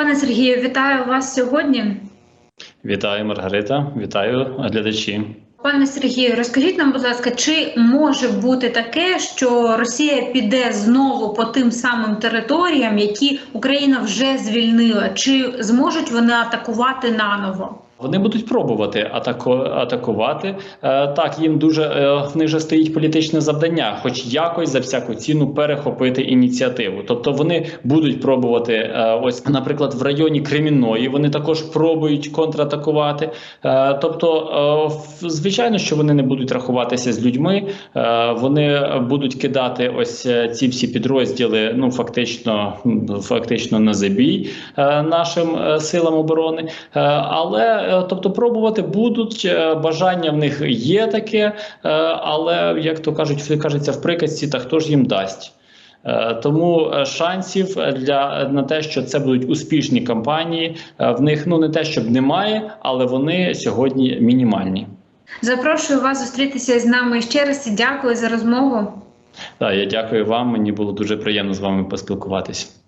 Пане Сергію, вітаю вас сьогодні. Вітаю, Маргарита, вітаю глядачі. Пане Сергію, розкажіть нам, будь ласка, чи може бути таке, що Росія піде знову по тим самим територіям, які Україна вже звільнила? Чи зможуть вони атакувати наново? Вони будуть пробувати атаку, атакувати. Е, так, їм дуже е, в них же стоїть політичне завдання, хоч якось за всяку ціну перехопити ініціативу. Тобто вони будуть пробувати, е, ось, наприклад, в районі Кремінної вони також пробують контратакувати. Тобто, звичайно, що вони не будуть рахуватися з людьми, вони будуть кидати ось ці всі підрозділи, ну фактично, фактично на забій нашим силам оборони. Але тобто пробувати будуть е, бажання в них є таке, е, але як то кажуть, кажеться в приказці, та хто ж їм дасть. Е, Тому е, шансів для на те, що це будуть успішні кампанії, е, в них ну не те, щоб немає, але вони сьогодні мінімальні. Запрошую вас зустрітися з нами ще раз і дякую за розмову. Так, я дякую вам. Мені було дуже приємно з вами поспілкуватись.